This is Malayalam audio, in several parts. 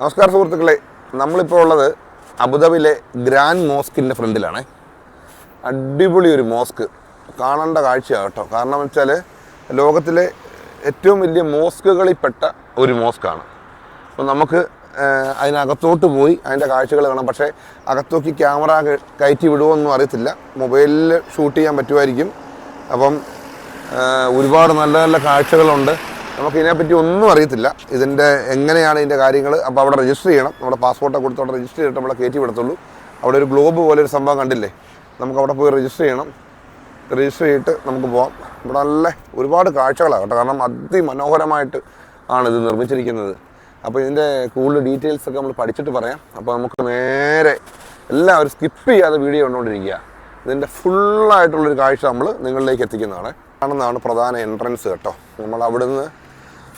നമസ്കാരം സുഹൃത്തുക്കളെ. നമ്മളിപ്പോൾ ഉള്ളത് അബുദാബിയിലെ ഗ്രാൻഡ് മോസ്കിന്റെ ഫ്രണ്ടിലാണ്. അടിപൊളി ഒരു മോസ്ക്. കാണേണ്ട കാഴ്ചയാണ് കേട്ടോ. കാരണം വെച്ചാൽ ലോകത്തിലെ ഏറ്റവും വലിയ മോസ്കുകളിൽപ്പെട്ട ഒരു മോസ്കാണ്. അപ്പോൾ നമുക്ക് അതിനകത്തോട്ട് പോയി അതിന്റെ കാഴ്ചകൾ കാണാം. പക്ഷേ അകത്തോക്ക് ക്യാമറ കയറ്റി വിടുമോന്നും അറിയത്തില്ല. മൊബൈലിൽ ഷൂട്ട് ചെയ്യാൻ പറ്റുമായിരിക്കും. അപ്പം ഒരുപാട് നല്ല നല്ല കാഴ്ചകളുണ്ട്. നമുക്ക് ഇതിനെപ്പറ്റി ഒന്നും അറിയത്തില്ല. ഇതിന്റെ എങ്ങനെയാണ് ഇതിന്റെ കാര്യങ്ങൾ അപ്പോൾ അവിടെ രജിസ്റ്റർ ചെയ്യണം. നമ്മുടെ പാസ്പോർട്ടൊക്കെ കൊടുത്ത് അവിടെ രജിസ്റ്റർ ചെയ്തിട്ട് നമ്മളെ കയറ്റി വിടത്തുള്ളൂ. അവിടെ ഒരു ഗ്ലോബ് പോലെ ഒരു സംഭവം കണ്ടില്ലേ? നമുക്ക് അവിടെ പോയി രജിസ്റ്റർ ചെയ്യണം. രജിസ്റ്റർ ചെയ്തിട്ട് നമുക്ക് പോകാം ഇവിടെ നല്ല ഒരുപാട് കാഴ്ചകളാണ് കേട്ടോ. കാരണം അതിമനോഹരമായിട്ട് ആണ് ഇത് നിർമ്മിച്ചിരിക്കുന്നത്. അപ്പോൾ ഇതിന്റെ കൂടുതൽ ഡീറ്റെയിൽസ് ഒക്കെ നമ്മൾ പഠിച്ചിട്ട് പറയാം. അപ്പോൾ നമുക്ക് നേരെ എല്ലാവരും സ്കിപ്പ് ചെയ്യാതെ വീഡിയോ കണ്ടുകൊണ്ടിരിക്കുക ഇതിന്റെ ഫുള്ളായിട്ടുള്ളൊരു കാഴ്ച നമ്മൾ നിങ്ങളിലേക്ക് എത്തിക്കുന്നതാണ്. ആണെന്നാണ് പ്രധാന എൻട്രൻസ് കേട്ടോ. നമ്മൾ അവിടുന്ന്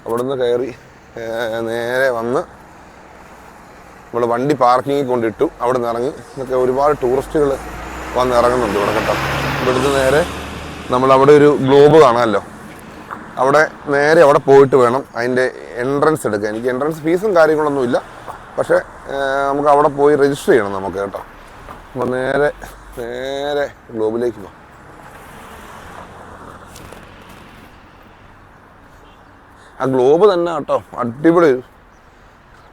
അവിടുന്ന് കയറി നേരെ വന്ന് നമ്മൾ വണ്ടി പാർക്കിങ്ങിൽ കൊണ്ടിട്ടു. അവിടെ നിന്ന് ഇറങ്ങി. എന്നൊക്കെ ഒരുപാട് ടൂറിസ്റ്റുകൾ വന്ന് ഇറങ്ങുന്നുണ്ട് ഇവിടെ കേട്ടോ. ഇവിടുന്ന് നേരെ നമ്മൾ അവിടെ ഒരു ഗ്ലോബ് കാണാമല്ലോ. അവിടെ നേരെ അവിടെ പോയിട്ട് വേണം അതിന്റെ എൻട്രൻസ് എടുക്കാൻ. എനിക്ക് എൻട്രൻസ് ഫീസും കാര്യങ്ങളൊന്നും ഇല്ല. പക്ഷേ നമുക്ക് അവിടെ പോയി രജിസ്റ്റർ ചെയ്യണം നമുക്ക് കേട്ടോ. അപ്പോൾ നേരെ നേരെ ഗ്ലോബിലേക്ക് പോകാം. ആ ഗ്ലോബ് തന്നെ കേട്ടോ. അടിപൊളി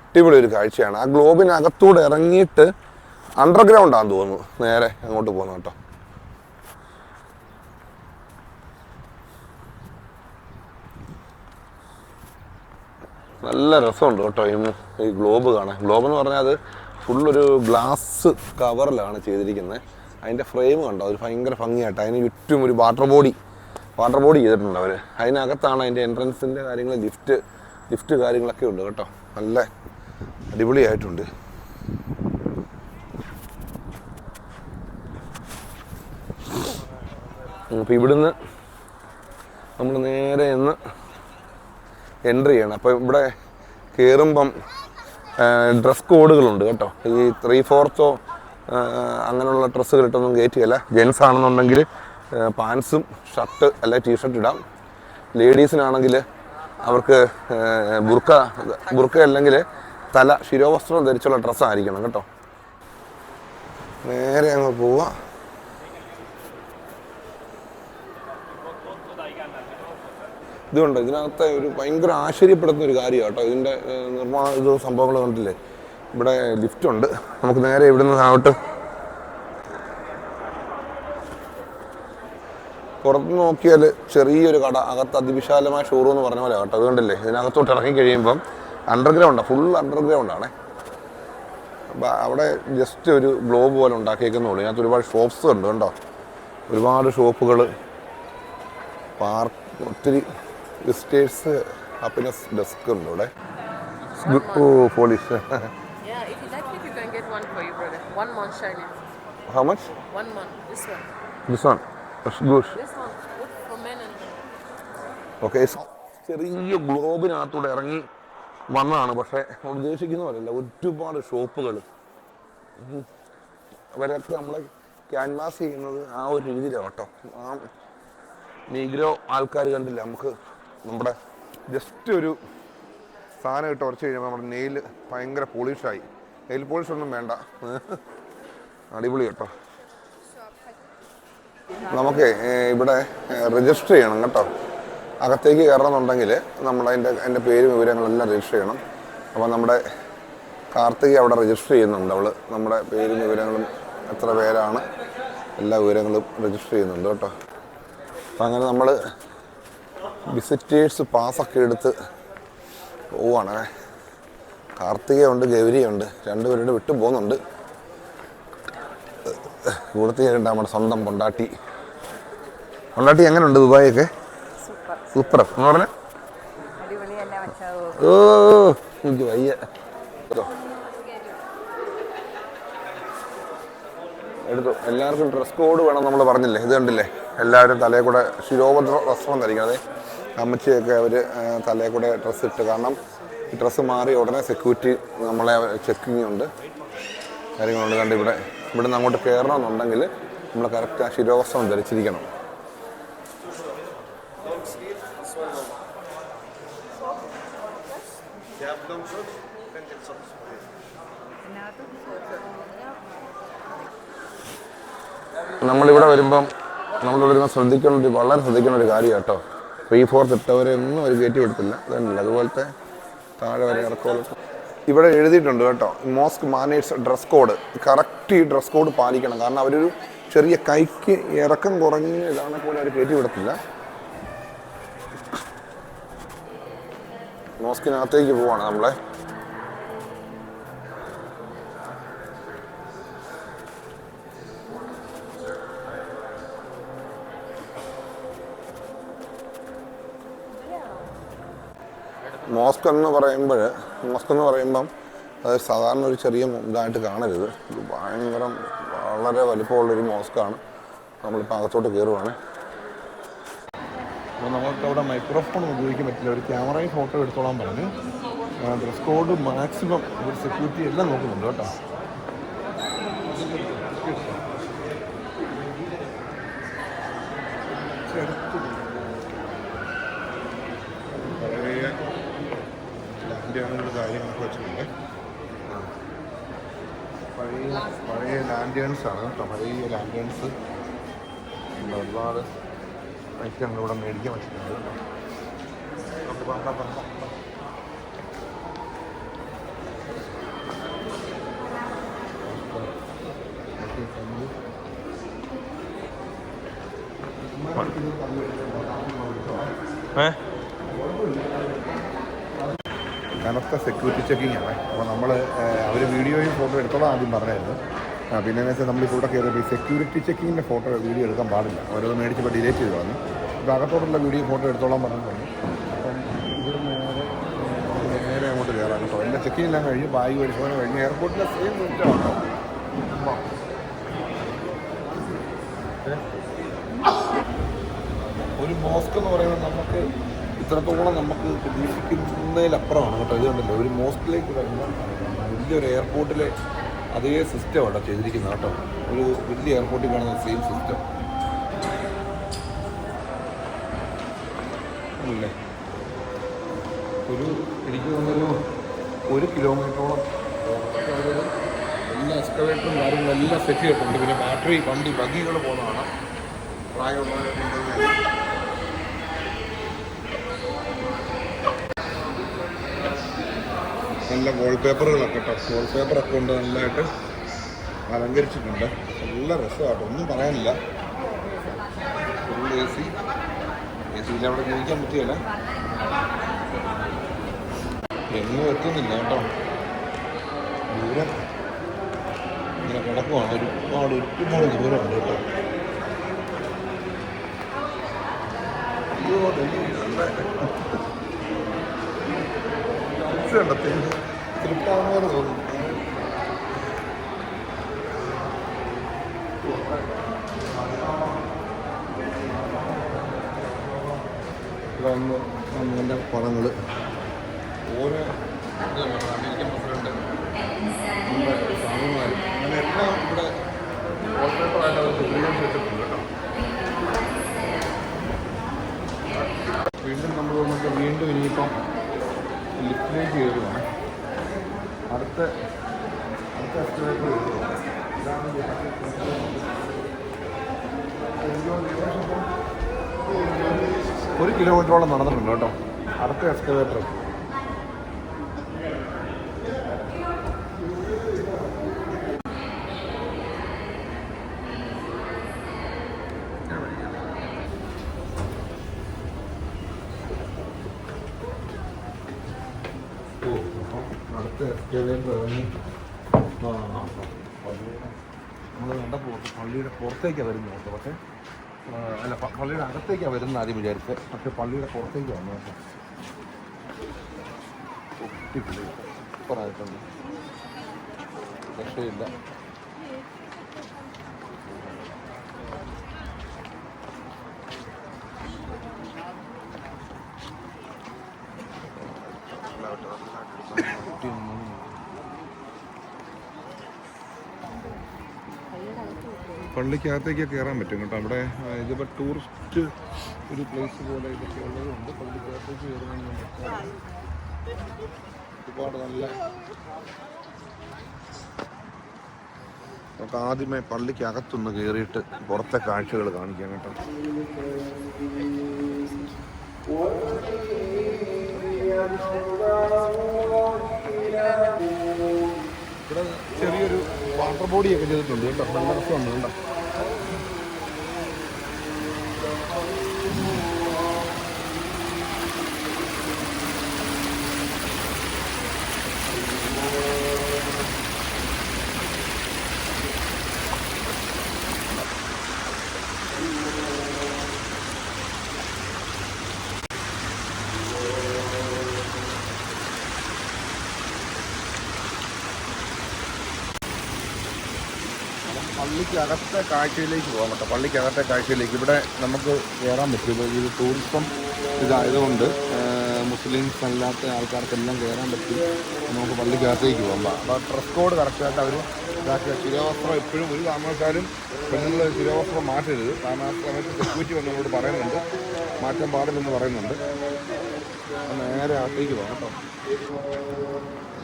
അടിപൊളി ഒരു കാഴ്ചയാണ്. ആ ഗ്ലോബിനകത്തൂടെ ഇറങ്ങിയിട്ട് അണ്ടർഗ്രൗണ്ട് ആണെന്ന് തോന്നുന്നു. നേരെ അങ്ങോട്ട് പോകുന്നു കേട്ടോ. നല്ല രസമുണ്ട് കേട്ടോ ഈ ഈ ഗ്ലോബ് കാണാൻ. ഗ്ലോബ് എന്ന് പറഞ്ഞാൽ അത് ഫുള്ളൊരു ഗ്ലാസ് കവറിലാണ് ചെയ്തിരിക്കുന്നത്. അതിന്റെ ഫ്രെയിം കണ്ടോ? ഒരു ഭയങ്കര ഭംഗിയായിട്ട്. അതിന് ചുറ്റും ഒരു വാട്ടർ ബോഡി വാട്ടർ ബോഡി ചെയ്തിട്ടുണ്ട് അവർ അതിനകത്താണ് അതിന്റെ എൻട്രൻസിന്റെ കാര്യങ്ങൾ ലിഫ്റ്റ് ലിഫ്റ്റ് കാര്യങ്ങളൊക്കെ ഉണ്ട് കേട്ടോ. നല്ല അടിപൊളിയായിട്ടുണ്ട്. അപ്പോൾ ഇവിടുന്ന് നമ്മൾ നേരെ ഇന്ന് എൻട്രി ചെയ്യണം. അപ്പോൾ ഇവിടെ കയറുമ്പം ഡ്രസ് കോഡുകളുണ്ട് കേട്ടോ. ഈ ത്രീ ഫോർത്തോ അങ്ങനെയുള്ള ഡ്രസ്സുകൾ ഇട്ടൊന്നും കയറ്റിയല്ല ജെൻസ് ആണെന്നുണ്ടെങ്കിൽ പാൻസും ഷർട്ട് അല്ലെ ടീഷർട്ട് ഇടാം. ലേഡീസിനാണെങ്കിൽ അവർക്ക് ബുർക്ക ബുർക്ക അല്ലെങ്കിൽ തല ശിരോവസ്ത്രം ധരിച്ചുള്ള ഡ്രസ്സായിരിക്കണം കേട്ടോ. നേരെ അങ്ങ് പോവാ. ഇതുണ്ട് ഇതിനകത്തെ ഒരു ഭയങ്കര ആശ്ചര്യപ്പെടുത്തുന്ന ഒരു കാര്യം കേട്ടോ. ഇതിന്റെ നിർമ്മാണ ഇത് സംഭവങ്ങൾ കണ്ടില്ലേ? ഇവിടെ ലിഫ്റ്റ് ഉണ്ട്. നമുക്ക് നേരെ ഇവിടുന്ന് താഴോട്ട് പുറത്ത് നോക്കിയാൽ ചെറിയൊരു കട അകത്ത് അതിവിശാലമായ ഷോറൂം എന്ന് പറഞ്ഞ പോലെ കേട്ടോ. അതുകൊണ്ടല്ലേ ഇതിനകത്തോട്ട് ഇറങ്ങി കഴിയുമ്പം അണ്ടർഗ്രൗണ്ടാണ് ഫുൾ അണ്ടർഗ്രൗണ്ടാണേ അപ്പം അവിടെ ജസ്റ്റ് ഒരു ഗ്ലോബ് പോലെ ഉണ്ടാക്കിയേക്കുന്നുള്ളൂ. ഇതിനകത്ത് ഒരുപാട് ഷോപ്സ് ഉണ്ട് കേട്ടോ ഒരുപാട് ഷോപ്പുകൾ പാർക്ക് ഒത്തിരി വിസിറ്റേഴ്സ് ഹാപ്പിനെസ് ഡെസ്ക് ഉണ്ട് ഇവിടെ. ഓ police Yeah, if you like it, you can get one for you, brother. One month much One month. This one. This good. This one. Good for men and okay ചെറിയ ഗ്ലോബിനകത്തൂടെ ഇറങ്ങി വന്നതാണ്. പക്ഷേ ഉദ്ദേശിക്കുന്ന പോലെയല്ല. ഒരുപാട് ഷോപ്പുകൾ. അവരൊക്കെ നമ്മളെ ക്യാൻവാസ് ചെയ്യുന്നത് ആ ഒരു രീതിയിലാണ് കേട്ടോ. ആ നീഗ്രോ ആൾക്കാർ കണ്ടില്ല? നമുക്ക് നമ്മുടെ ജസ്റ്റ് ഒരു സാധനം ഇട്ട് ഉറച്ച് കഴിഞ്ഞപ്പോൾ നമ്മുടെ നെയിൽ ഭയങ്കര പോളിഷായി. നെയിൽ പോളിഷ് ഒന്നും വേണ്ട. അടിപൊളി കേട്ടോ. നമുക്ക് ഇവിടെ രജിസ്റ്റർ ചെയ്യണം കേട്ടോ. അകത്തേക്ക് കയറണമെന്നുണ്ടെങ്കിൽ നമ്മൾ അതിന്റെ അതിന്റെ പേരും വിവരങ്ങളെല്ലാം രജിസ്റ്റർ ചെയ്യണം. അപ്പോൾ നമ്മുടെ കാർത്തിക അവിടെ രജിസ്റ്റർ ചെയ്യുന്നുണ്ട്. അവൾ നമ്മുടെ പേരും വിവരങ്ങളും എത്ര പേരാണ് എല്ലാ വിവരങ്ങളും രജിസ്റ്റർ ചെയ്യുന്നുണ്ട് കേട്ടോ. അപ്പം അങ്ങനെ നമ്മൾ വിസിറ്റേഴ്സ് പാസ്സൊക്കെ എടുത്ത് പോവാണ്. കാർത്തികയുണ്ട് ഗൗരിയുണ്ട്. രണ്ടുപേരുടെ വിട്ടു പോകുന്നുണ്ട്. കൂടത്തിയുണ്ട് നമ്മുടെ സ്വന്തം പൊണ്ടാട്ടി പൊണ്ടാട്ടി എങ്ങനെയുണ്ട് ദുബായൊക്കെ സൂപ്പർ. എന്ന് പറഞ്ഞ? ഓ എനിക്ക് വയ്യ. എടുത്തോ. എടുത്തു. എല്ലാവർക്കും ഡ്രസ് കോഡ് വേണം നമ്മൾ പറഞ്ഞില്ലേ? ഇത് കണ്ടില്ലേ? എല്ലാവരും തലേ കൂടെ ശിരോപ വസ്ത്രം ധരിക്കണം അതെ അമ്മച്ചിയൊക്കെ അവർ തലേ കൂടെ ഡ്രസ്സ് ഇട്ട്. കാരണം ഡ്രസ്സ് മാറി ഉടനെ സെക്യൂരിറ്റി നമ്മളെ ചെക്കിങ് ഉണ്ട് കാര്യങ്ങളുണ്ട്. കണ്ട് ഇവിടെ ഇവിടെ നിന്ന് അങ്ങോട്ട് കയറണമെന്നുണ്ടെങ്കിൽ നമ്മൾ കറക്റ്റ് ആ ശിരോവസ്ത്രം ധരിച്ചിരിക്കണം. നമ്മളിവിടെ വരുമ്പം നമ്മളിവിടെ വരുമ്പോൾ ശ്രദ്ധിക്കേണ്ട ഒരു വളരെ ശ്രദ്ധിക്കേണ്ട ഒരു കാര്യം കേട്ടോ. ത്രീ ഫോർത്ത് ഇട്ടവരെ ഒന്നും ഒരു കയറ്റി വിടത്തില്ല. അതല്ല അതുപോലത്തെ താഴെ വരെ ഇറക്കോളം ഇവിടെ എഴുതിയിട്ടുണ്ട് കേട്ടോ mosque manners dress code. Correct ഈ ഡ്രസ് കോഡ് പാലിക്കണം. കാരണം അവരൊരു ചെറിയ കൈക്ക് ഇറക്കം കുറഞ്ഞ ഇതാണെ പോലെ അവർ കയറ്റി വിടത്തില്ല. മോസ്കിനകത്തേക്ക് പോവാണ് നമ്മളെ. മോസ്ക് എന്ന് പറയുമ്പോൾ മോസ്ക് എന്ന് പറയുമ്പം അത് സാധാരണ ഒരു ചെറിയ ഇതായിട്ട് കാണരുത്. ഇത് ഭയങ്കര വളരെ വലിപ്പമുള്ളൊരു മോസ്കാണ്. നമ്മളിപ്പോൾ അകത്തോട്ട് കയറുവാണ്. അപ്പോൾ നമുക്ക് അവിടെ മൈക്രോഫോൺ ഉപയോഗിക്കാൻ പറ്റില്ല. ഒരു ക്യാമറയും ഫോട്ടോ എടുത്തോളാൻ പറഞ്ഞ് ഡ്രസ് കോഡ് മാക്സിമം ഒരു സെക്യൂരിറ്റി എല്ലാം നോക്കുന്നുണ്ട് കേട്ടോ പഴയ ലാൻഡേണുകൾ കാര്യങ്ങളൊക്കെ വെച്ചിട്ടുണ്ട്. പഴയ പഴയ ലാൻഡേൺസ് ആണ് പഴയ ലാൻഡേൺസ് ഒരുപാട് ഐറ്റങ്ങൾ ഇവിടെ മേടിക്കാൻ വെച്ചിട്ടുണ്ട്. കേട്ടോ കനത്ത സെക്യൂരിറ്റി ചെക്കിംഗ് ആണ്. അപ്പോൾ നമ്മൾ അവർ വീഡിയോയും ഫോട്ടോ എടുത്തോളാം ആദ്യം പറഞ്ഞായിരുന്നു. പിന്നെ വെച്ചാൽ നമ്മൾ ഇവിടെ കയറിയപ്പോൾ ഈ സെക്യൂരിറ്റി ചെക്കിങ്ങിന്റെ ഫോട്ടോ വീഡിയോ എടുക്കാൻ പാടില്ല. ഓരോ മേടിച്ചപ്പോൾ ഡിലേറ്റ് ചെയ്തു വന്നു അപ്പോൾ അകത്തോട്ടുള്ള വീഡിയോ ഫോട്ടോ എടുത്തോളാൻ പറഞ്ഞു പറഞ്ഞു അപ്പം ഇവിടെ നേരെ അങ്ങോട്ട് കയറാം കേട്ടോ. എന്റെ ചെക്കിങ് എല്ലാം കഴിഞ്ഞ് ബാഗ് പരിശോധന കഴിഞ്ഞ് എയർപോർട്ടിലെ സെയിം ഒരു മോസ്ക് എന്ന് പറയുന്നത് നമുക്ക് ഇത്രത്തോളം നമുക്ക് പ്രതീക്ഷിക്കുന്നതിലപ്പുറമാണ് കേട്ടോ. ഇത് കണ്ടല്ലോ ഒരു മോസ്റ്റിലേക്ക് വരുന്ന വലിയൊരു എയർപോർട്ടിലെ അതേ സിസ്റ്റം അവിടെ ചെയ്തിരിക്കുന്നത് കേട്ടോ. ഒരു വലിയ എയർപോർട്ടിൽ കാണുന്ന സെയിം സിസ്റ്റം അല്ലേ? ഒരു എനിക്ക് തോന്നുന്നൊരു ഒരു കിലോമീറ്ററോളം എല്ലാ എക്സ്കവേറ്ററും കാര്യങ്ങളും എല്ലാം സെറ്റ് ചെയ്തിട്ടുണ്ട്. പിന്നെ ബാറ്ററി വണ്ടി ബഗികൾ പോകുന്നതാണ് പ്രായമുള്ളവരെ നല്ല വാൾപേപ്പറുകളൊക്കെ കേട്ടോ വാൾപേപ്പറൊക്കെ കൊണ്ട് നല്ലതായിട്ട് അലങ്കരിച്ചിട്ടുണ്ട്. നല്ല രസമാട്ടോ ഒന്നും പറയാനില്ല. Full A C. എ സിയിൽ അവിടെ ജീവിക്കാൻ പറ്റിയല്ല? എങ്ങും എത്തുന്നില്ല കേട്ടോ. ദൂരം ഇങ്ങനെ കിടക്കുവാണ്. ഒരുപാട് ഒരുപാട് ദൂരമുണ്ട് കേട്ടോ. അയ്യോ ഡൽഹി കണ്ടോ തൃപ്പാവുന്ന പോലെ തോന്നുന്നു വന്ന് പടങ്ങൾ ഓരോ അമേരിക്കൻ പ്രസിഡന്റ് നമ്മുടെ സ്വാമിമാർ അങ്ങനെ എല്ലാം ഇവിടെ വാൾപേപ്പറായിട്ട് അവർ ചിത്രീകരിച്ച് വെച്ചിട്ടുണ്ട് കേട്ടോ. വീണ്ടും നമ്മൾ വന്നിട്ട് വീണ്ടും ഇനിയിപ്പം ലിഫ്റ്റിലേക്ക് കയറുകയാണ് അടുത്ത അടുത്ത എസ്റ്റിലേക്ക് ഒരു കിലോമീറ്ററോളം നടന്നിട്ടുണ്ട് കേട്ടോ. അടുത്ത എക്സ്കവേറ്റർ നമ്മൾ കണ്ടപ്പോൾ പള്ളിയുടെ പുറത്തേക്കാണ് വരുന്നത് പക്ഷേ അല്ല പള്ളിയുടെ അകത്തേക്കാണ് വരുന്നത് ആദ്യം വിചാരിച്ച് പക്ഷെ പള്ളിയുടെ പുറത്തേക്ക് വന്നു കേട്ടോ ഒട്ടിപ്പുള്ളി സൂപ്പറായിട്ടുണ്ട് രക്ഷയില്ല പള്ളിക്കകത്തേക്ക് കയറാൻ പറ്റും കേട്ടോ. അവിടെ ഇതിപ്പോൾ ടൂറിസ്റ്റ് ഒരു പ്ലേസ് പോലെ ഇതൊക്കെ ഉള്ളതുകൊണ്ട് പള്ളിക്കകത്തേക്ക് കയറുന്നുണ്ട് ഒരുപാട് നല്ല നമുക്ക് ആദ്യമേ പള്ളിക്കകത്തുനിന്ന് കയറിയിട്ട് പുറത്തെ കാഴ്ചകൾ കാണിക്കാം കേട്ടോ. ഇവിടെ ചെറിയൊരു വാട്ടർ ബോഡിയൊക്കെ ചെയ്തിട്ടുണ്ട് കേട്ടോ. നല്ല രസമുണ്ട് കേട്ടോ. പള്ളിക്കകത്തെ കാഴ്ചയിലേക്ക് പോകാം കേട്ടോ. പള്ളിക്കകത്തെ കാഴ്ചയിലേക്ക്. ഇവിടെ നമുക്ക് കയറാൻ പറ്റും. ഇത് ടൂറിസം ഇതായതുകൊണ്ട് മുസ്ലിംസ് അല്ലാത്ത ആൾക്കാർക്കെല്ലാം കയറാൻ പറ്റും. നമുക്ക് പള്ളിക്കകത്തേക്ക് പോകാം. അപ്പോൾ ഡ്രസ് കോഡ് കറക്റ്റായിട്ട് അവർ ഇതാക്കുക. ശിരോവസ്ത്രം എപ്പോഴും ഒരു കാരണവശാലും പെണ്ണുങ്ങൾ ശിരോവസ്ത്രം മാറ്റരുത്. കാരണം ആ സമയത്ത് സെക്യൂരിറ്റി വന്നവരോട് പറയുന്നുണ്ട്. മാറ്റാൻ പാടില്ലെന്ന് പറയുന്നുണ്ട്. നേരെ അകത്തേക്ക് പോകാം കേട്ടോ.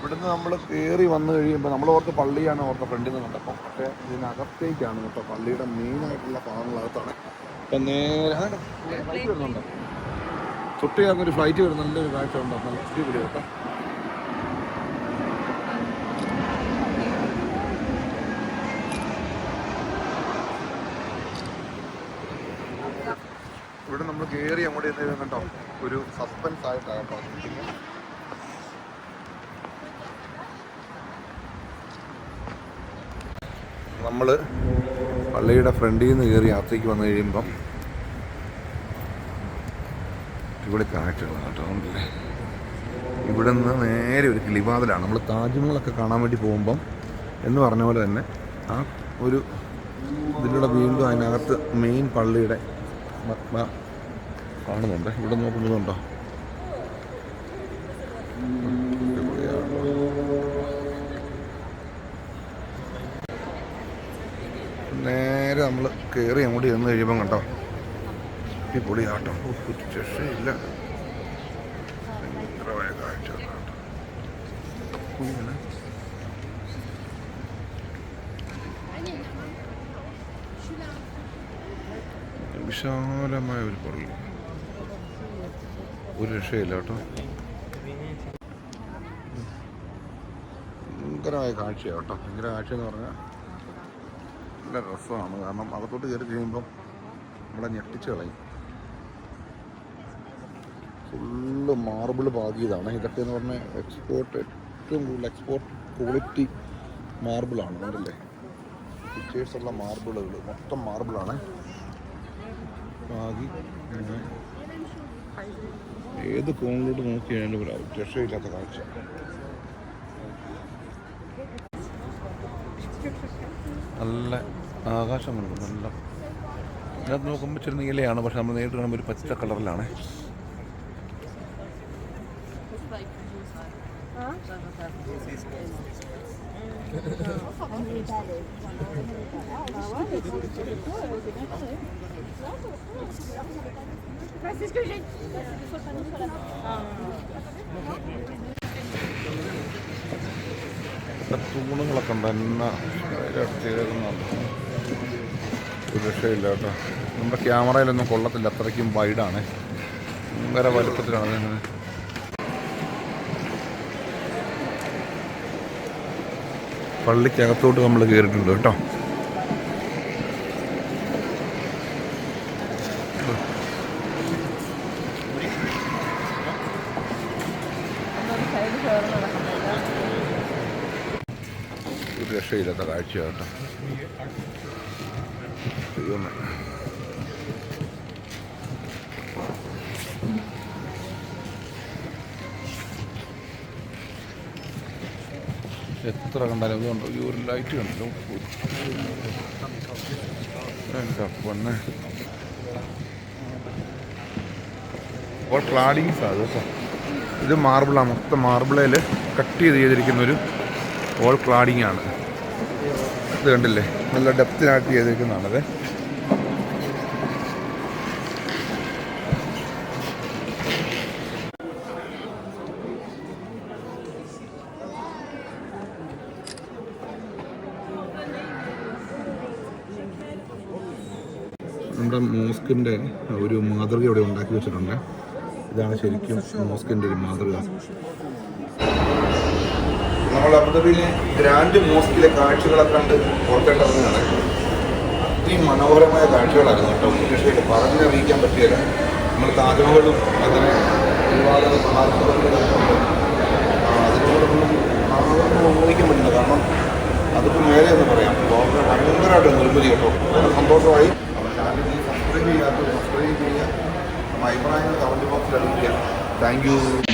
ഇവിടുന്ന് നമ്മൾ കയറി വന്നു കഴിയുമ്പോൾ നമ്മൾ ഓർത്ത് പള്ളിയാണ് ഓർത്ത ഫ്രണ്ടിൽ നിന്ന് കണ്ടപ്പോൾ പക്ഷേ ഇതിനകത്തേക്കാണ് കേട്ടോ പള്ളിയുടെ മെയിനായിട്ടുള്ള ഭാഗങ്ങളകത്താണ് ഇപ്പം നേരെ ഫ്ലൈറ്റ് വരുന്നുണ്ടോ. ഒരു ഫ്ലൈറ്റ് വരുന്ന നല്ലൊരു കാഴ്ച ഉണ്ടോ നല്ല അടിപൊളി കേട്ടോ. ഇവിടെ നമ്മൾ കയറി അങ്ങോട്ട് ചെന്ന് കണ്ടോ? ഒരു സസ്പെൻസ് ആയിട്ടാണ് കേട്ടോ. നമ്മൾ പള്ളിയുടെ ഫ്രണ്ടിൽ നിന്ന് കയറി യാത്രയ്ക്ക് വന്നു കഴിയുമ്പം ഇവിടെ കാഴ്ചകളാണ് കേട്ടോ ഇവിടെ നിന്ന് നേരെ ഒരു കിളിവാതിലാണ്. നമ്മൾ താജ്മഹലൊക്കെ കാണാൻ വേണ്ടി പോകുമ്പം എന്ന് പറഞ്ഞ പോലെ തന്നെ ആ ഒരു ഇതിലൂടെ വീണ്ടും അതിനകത്ത് മെയിൻ പള്ളിയുടെ കാണുന്നുണ്ട്. ഇവിടെ നോക്കുന്നതുണ്ടോ അടിപൊളിയാണ്. നേരെ നമ്മൾ കയറി അങ്ങോട്ട് ചെന്ന് കഴിയുമ്പം കണ്ടോ? ഈ ഓ, ഒരു രക്ഷയില്ല. ഭയങ്കരമായ കാഴ്ച. വിശാലമായ ഒരു പള്ളി ഒരു രക്ഷയില്ല കേട്ടോ. ഭയങ്കരമായ കാഴ്ചയാണ് കേട്ടോ. ഭയങ്കര കാഴ്ച എന്ന് പറഞ്ഞാൽ നല്ല രസമാണ്. കാരണം അകത്തോട്ട് കയറി കഴിയുമ്പം നമ്മളെ ഞെട്ടിച്ച് കളയും. ഫുള്ള് മാർബിൾ പാകിയതാണ്. ഇതൊക്കെ എന്ന് പറഞ്ഞാൽ എക്സ്പോർട്ട് ഏറ്റവും കൂടുതൽ എക്സ്പോർട്ട് ക്വാളിറ്റി മാർബിളാണ് കണ്ടല്ലേ? പിക്ചേഴ്സുള്ള മാർബിളുകൾ മൊത്തം മാർബിളാണ് പാകി. ഏത് കോണിലോട്ട് നോക്കി കഴിഞ്ഞാലും ഒരു രക്ഷയില്ലാത്ത കാഴ്ച. നല്ല ആകാശമുണ്ട് നല്ല ഇതിനകത്ത് നോക്കുമ്പോൾ ഇച്ചിരി നീലയാണ് പക്ഷെ നമ്മൾ നേരിട്ട് കാണുമ്പോൾ ഒരു പച്ച കളറിലാണ്. തൂണുകളൊക്കെ എന്നാ ചെയ്തേക്കുന്നുണ്ട് ഒരു രക്ഷയില്ല കേട്ടോ. നമ്മുടെ ക്യാമറയിലൊന്നും കൊള്ളത്തില്ല. അത്രയ്ക്കും വൈഡാണ്. വേറെ വലുപ്പത്തിലാണ് അതിങ്ങനെ പള്ളിക്കകത്തോട്ട് നമ്മൾ കയറിയിട്ടുണ്ട് കേട്ടോ. ഒരു രക്ഷയില്ലാത്ത കാഴ്ച കേട്ടോ. ദൈവമേ. എത്ര കണ്ടാലും അതുകൊണ്ട് ഈ ഒരു ലൈറ്റ് കണ്ടല്ലോ. എന്റെ പൊന്നെ? അപ്പോൾ ക്ലാഡിങ്സ് അത് കേട്ടോ. ഇത് മാർബിളാണ് മൊത്തം മാർബിളയിൽ കട്ട് ചെയ്ത് ചെയ്തിരിക്കുന്ന ഒരു ഓൾ ക്ലാഡിങ് ആണ്. ഇത് കണ്ടില്ലേ? നല്ല ഡെപ്തിനായിട്ട് ചെയ്തിരിക്കുന്നതാണത്. നമ്മുടെ മോസ്കിന്റെ ഒരു മാതൃക ഇവിടെ ഉണ്ടാക്കി വെച്ചിട്ടുണ്ട്. ഇതാണ് ശരിക്കും മോസ്കിന്റെ ഒരു മാതൃക. നമ്മൾ അബുദാബിയിലെ ഗ്രാൻഡ് മോസ്കിലെ കാഴ്ചകളെ കണ്ട് പുറത്തേണ്ടിറങ്ങുകയാണ് അത്രയും മനോഹരമായ കാഴ്ചകളായിരുന്നു കേട്ടോ. രക്ഷയിട്ട് പറഞ്ഞറിയിക്കാൻ പറ്റിയല്ല. നമ്മൾ താജ്മഹലും അതിന് ഒരുപാട് അതിനോടൊന്നും ഉപയോഗിക്കാൻ പറ്റില്ല. കാരണം അതിപ്പോൾ മേലെ എന്ന് പറയാം. ഭയങ്കരമായിട്ട് നിർമ്മിതി കേട്ടോ. വളരെ സന്തോഷമായി. ചാനൽ സബ്സ്ക്രൈബ് ചെയ്യാത്ത സബ്സ്ക്രൈബ് ചെയ്യുക. അഭിപ്രായങ്ങൾ കമന്റ് ബോക്സിൽ അറിയിക്കുക. Thank you.